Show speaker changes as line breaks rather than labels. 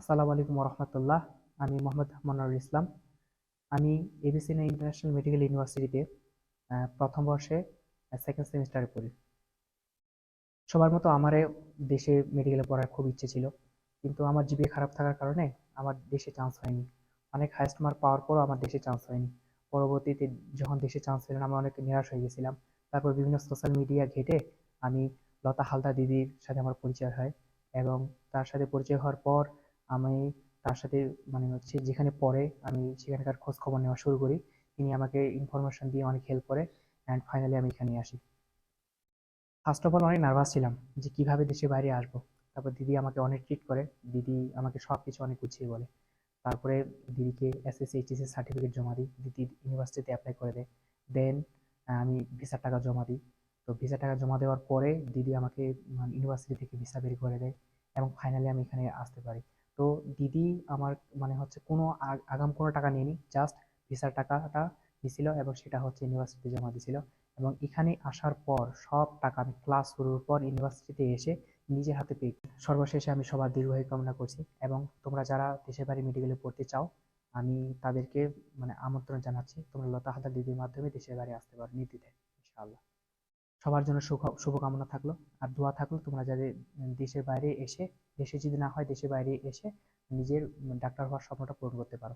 আসসালামু আলাইকুম রহমতুল্লাহ আমি মোহাম্মদ মনোয়ারুল ইসলাম। আমি এবিসি ইন্টারন্যাশনাল মেডিকেল ইউনিভার্সিটিতে প্রথম বর্ষে সেকেন্ড সেমিস্টারে পড়ি। সবার মতো আমারও দেশে মেডিকেলে পড়ার খুব ইচ্ছে ছিল, কিন্তু আমার জিপিএ খারাপ থাকার কারণে আমার দেশে চান্স হয়নি। অনেক হাইস্ট মার্ক পাওয়ার পরও আমার দেশে চান্স হয়নি। পরবর্তীতে যখন দেশে চান্স পেলাম, আমি অনেক নিরাশ হয়ে গেছিলাম। তারপর বিভিন্ন সোশ্যাল মিডিয়া ঘেটে আমি লতা হালদা দিদির সাথে আমার পরিচয় হয় এবং তার সাথে পরিচয় হওয়ার পর আমি তার সাথে মানে হচ্ছে যেখানে পড়ে, আমি সেখানকার খোঁজ খবর নেওয়া শুরু করি। তিনি আমাকে ইনফরমেশন দিয়ে অনেক হেল্প করে অ্যান্ড ফাইনালি আমি এখানে আসি। ফার্স্ট অফ অল অনেক নার্ভাস ছিলাম যে কীভাবে দেশে বাইরে আসব। তারপর দিদি আমাকে অনেক ট্রিট করে। দিদি আমাকে সব কিছু অনেক গুছিয়ে বলে। তারপরে দিদিকে এসএসসি এইচএসসি সার্টিফিকেট জমা দিই। দিদি ইউনিভার্সিটিতে অ্যাপ্লাই করে দেয়। দেন আমি ভিসার টাকা জমা দিই। তো ভিসা টাকা জমা দেওয়ার পরে দিদি আমাকে ইউনিভার্সিটি থেকে ভিসা বের করে দেয় এবং ফাইনালি আমি এখানে আসতে পারি। তো দিদি আমার মানে হচ্ছে কোনো আগ- আগাম কোনো টাকা নেয়নি জাস্ট ভিসার টাকাটা দিছিল এবং সেটা হচ্ছে ইউনিভার্সিটি জমা দিছিল এবং এখানে আসার পর সব টাকা আমি ক্লাস শুরুর পর ইউনিভার্সিটিতে এসে নিজের হাতে পেয়ে সর্বশেষে আমি সবার দীর্ঘায়ু কামনা করছি এবং তোমরা যারা দেশের বাড়ি মেডিকেলে পড়তে চাও, আমি তাদেরকে মানে আমন্ত্রণ জানাচ্ছি। তোমরা লতা হালদার দিদির মাধ্যমে দেশের বাড়ি আসতে পারো, নির্দ্বিধায়, ইনশাআল্লাহ। সবার জন্য শুভকামনা থাকল। আর দোয়া থাকল, তোমরা যাদের দেশের বাইরে এসে, দেশে যদি না হয়, দেশের বাইরে এসে নিজের ডাক্তার হওয়ার স্বপ্নটা পূরণ করতে পারো।